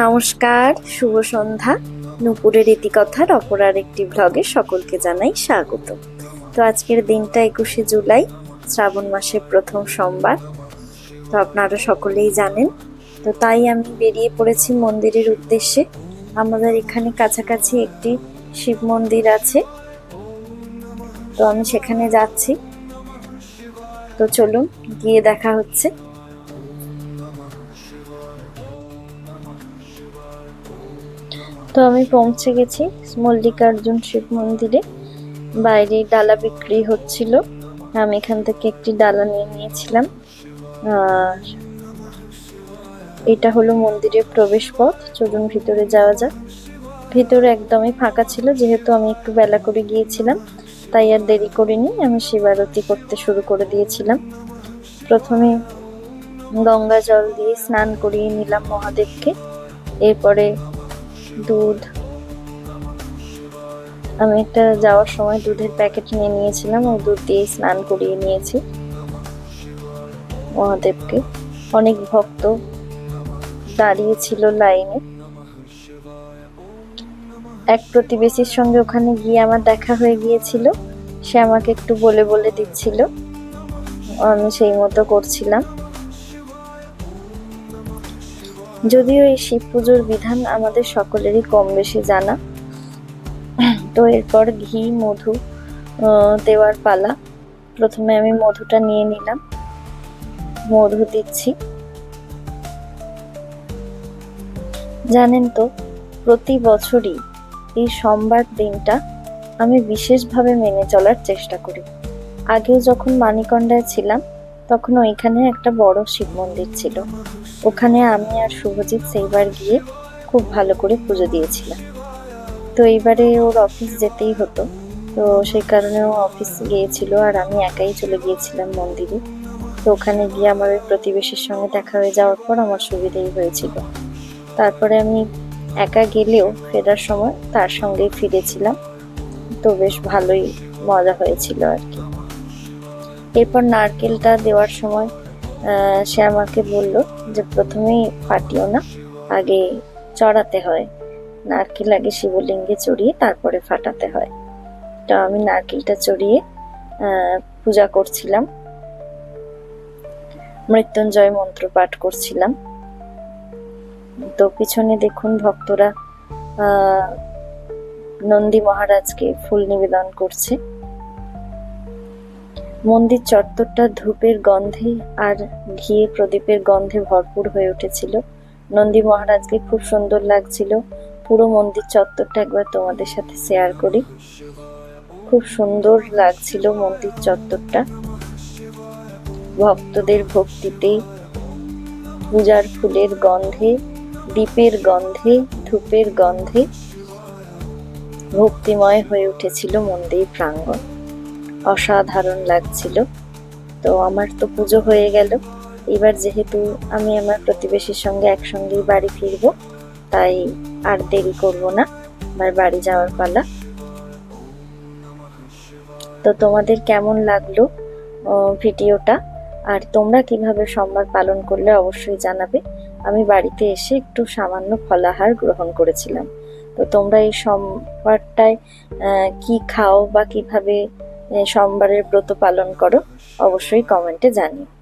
নমস্কার, শুভ সন্ধ্যা। নুপুরের ইতিকথার অপরার একটি ভ্লগে সকলকে জানাই স্বাগত। তো আজকের দিনটা একুশে জুলাই, শ্রাবণ মাসের প্রথম সোমবার। তো আপনারা সকলেই জানেন। তো তাই আমি বেরিয়ে পড়েছি মন্দিরের উদ্দেশ্যে। আমাদের এখানে কাছাকাছি একটি শিব মন্দির আছে। তো আমি সেখানে যাচ্ছি। তো চলুন, গিয়ে দেখা হচ্ছে। তো আমি পৌঁছে গেছি মল্লিকার্জুন শিব মন্দিরে। বাইরে ডালা বিক্রি হচ্ছিল। আমি এখান থেকে একটি ডালা নিয়ে নিয়েছিলাম। আর এটা হলো মন্দিরের প্রবেশ পথ। চলুন ভিতরে যাওয়া যাক। ভিতরে একদমই ফাঁকা ছিল, যেহেতু আমি একটু বেলা করে গিয়েছিলাম। তাই আর দেরি করিনি, আমি শিবারতি করতে শুরু করে দিয়েছিলাম। প্রথমে গঙ্গা জল দিয়ে স্নান করিয়ে নিলাম মহাদেবকে। এরপরে দুধ। আমি একটা যাওয়ার সময় দুধের প্যাকেট নিয়ে নিয়েছিলাম ওই দুধ দিয়ে স্নান করিয়ে নিয়েছি মহাদেবকে। অনেক ভক্ত দাঁড়িয়ে ছিল লাইনে। এক প্রতিবেশীর সঙ্গে ওখানে গিয়ে আমার দেখা হয়ে গিয়েছিল। সে আমাকে একটু বলে বলে দিচ্ছিল। আমি সেই মতো করছিলাম। যদিও এই শিব পুজোর বিধান আমাদের সকলেরই কম বেশি জানা। তো এরপর ঘি, মধু দেওয়ার পালা। প্রথমে আমি মধুটা নিয়ে নিলাম। মধু দিচ্ছি। জানেন তো, প্রতি বছরই এই সোমবার দিনটা আমি বিশেষভাবে মেনে চলার চেষ্টা করি। আগেও যখন মানিকন্ডায় ছিলাম তখন ওইখানে একটা বড় শিব মন্দির ছিল। ওখানে আমি আর শুভজিৎ সেইবার গিয়ে খুব ভালো করে পুজো দিয়েছিলাম। তো এইবারে ওর অফিস যেতেই হতো। তো সেই কারণে ও অফিস গিয়েছিল আর আমি একাই চলে গিয়েছিলাম মন্দিরে। তো ওখানে গিয়ে আমার ওই প্রতিবেশীর সঙ্গে দেখা হয়ে যাওয়ার পর আমার সুবিধেই হয়েছিল। তারপরে আমি একা গেলেও ফেরার সময় তার সঙ্গেই ফিরেছিলাম। তো বেশ ভালোই মজা হয়েছিল আর কি। এরপর নারকেলটা দেওয়ার সময় সে আমাকে বলল যে প্রথমেই ফাটিও না, আগে চড়াতে হয়। নারকেল আগে শিবলিঙ্গে চড়িয়ে তারপরে ফাটাতে হয়। তো আমি নারকেলটা চড়িয়ে পূজা করছিলাম। মৃত্যুঞ্জয় মন্ত্র পাঠ করছিলাম। তো পিছনে দেখুন ভক্তরা নন্দী মহারাজকে ফুল নিবেদন করছে। মন্দির চত্বরটা ধূপের গন্ধে আর ঘিয়ে প্রদীপের গন্ধে ভরপুর হয়ে উঠেছিল। নন্দী মহারাজকে খুব সুন্দর লাগছিল। পুরো মন্দির চত্বরটা একবার তোমাদের সাথে শেয়ার করি। খুব সুন্দর লাগছিল মন্দির চত্বরটা। ভক্তদের ভক্তিতে, পূজার ফুলের গন্ধে, দীপের গন্ধে, ধূপের গন্ধে ভক্তিময় হয়ে উঠেছিল মন্দির প্রাঙ্গণ। অসাধারণ লাগছিল। তো আমার তো পুজো হয়ে গেল। এবার যেহেতু আমি আমার প্রতিবেশীর সঙ্গে একসঙ্গেই বাড়ি ফিরবো, তাই আর দেরি করব না। আমার বাড়ি যাওয়ার পালা। তো তোমাদের কেমন লাগল ভিডিওটা? আর তোমরা কীভাবে সোমবার পালন করলে অবশ্যই জানাবে। আমি বাড়িতে এসে একটু সামান্য ফলাহার গ্রহণ করেছিলাম। তো তোমরা এই সোমবারটায় কি খাও বা কীভাবে সোমবারের ব্রত পালন করো। অবশ্যই কমেন্টে জানিও।